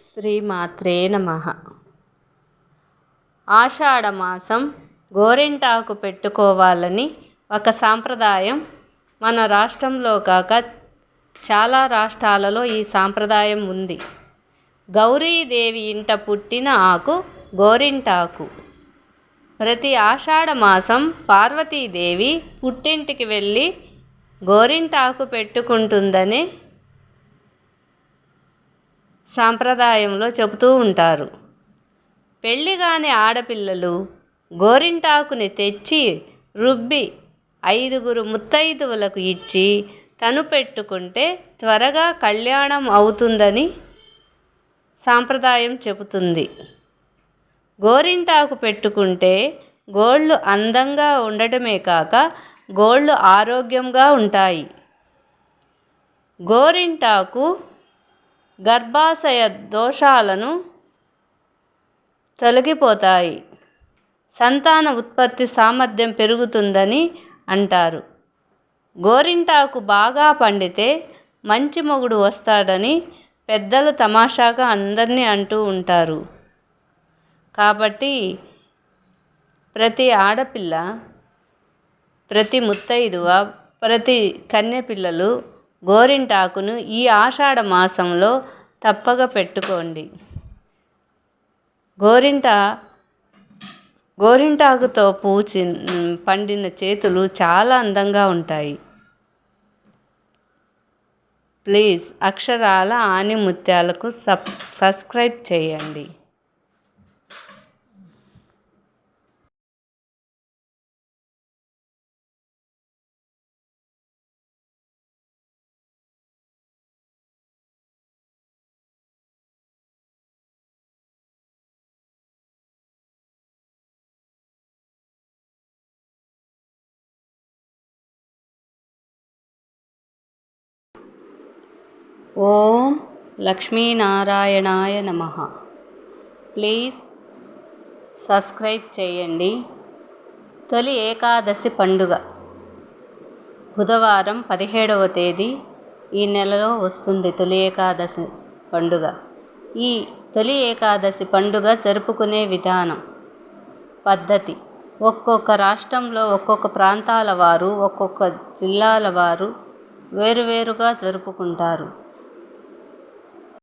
శ్రీమాత్రే నమ. ఆషాఢమాసం గోరింటాకు పెట్టుకోవాలని ఒక సాంప్రదాయం మన రాష్ట్రంలో కాక చాలా రాష్ట్రాలలో ఈ సాంప్రదాయం ఉంది. గౌరీదేవి ఇంట పుట్టిన ఆకు గోరింటాకు. ప్రతి ఆషాఢమాసం పార్వతీదేవి పుట్టింటికి వెళ్ళి గోరింటాకు పెట్టుకుంటుందని సాంప్రదాయంలో చెబుతూ ఉంటారు. పెళ్ళి కాని ఆడపిల్లలు గోరింటాకుని తెచ్చి రుబ్బి ఐదుగురు ముత్తైదువులకు ఇచ్చి తను పెట్టుకుంటే త్వరగా కళ్యాణం అవుతుందని సాంప్రదాయం చెబుతుంది. గోరింటాకు పెట్టుకుంటే గోళ్ళు అందంగా ఉండటమే కాక గోళ్ళు ఆరోగ్యంగా ఉంటాయి. గోరింటాకు గర్భాశయ దోషాలను తొలగిపోతాయి. సంతాన ఉత్పత్తి సామర్థ్యం పెరుగుతుందని అంటారు. గోరింటాకు బాగా పండితే మంచి మొగుడు వస్తాడని పెద్దలు తమాషాగా అందరినీ అంటూ ఉంటారు. కాబట్టి ప్రతి ఆడపిల్ల ప్రతి ముత్తైదువ ప్రతి కన్యపిల్లలు గోరింటాకును ఈ ఆషాఢ మాసంలో తప్పక పెట్టుకోండి. గోరింట గోరింటాకుతో పూచి పండిన చేతులు చాలా అందంగా ఉంటాయి. ప్లీజ్ అక్షరాల ఆని ముత్యాలకు సబ్ సబ్స్క్రైబ్ చేయండి. ఓం లక్ష్మీనారాయణాయ నమ. ప్లీజ్ సబ్స్క్రైబ్ చేయండి. తొలి ఏకాదశి పండుగ. బుధవారం పదిహేడవ తేదీ ఈ నెలలో వస్తుంది తొలి ఏకాదశి పండుగ. ఈ తొలి ఏకాదశి పండుగ జరుపుకునే విధానం పద్ధతి. ఒక్కొక్క రాష్ట్రంలో ఒక్కొక్క ప్రాంతాల వారు ఒక్కొక్క జిల్లాల వారు వేరువేరుగా జరుపుకుంటారు.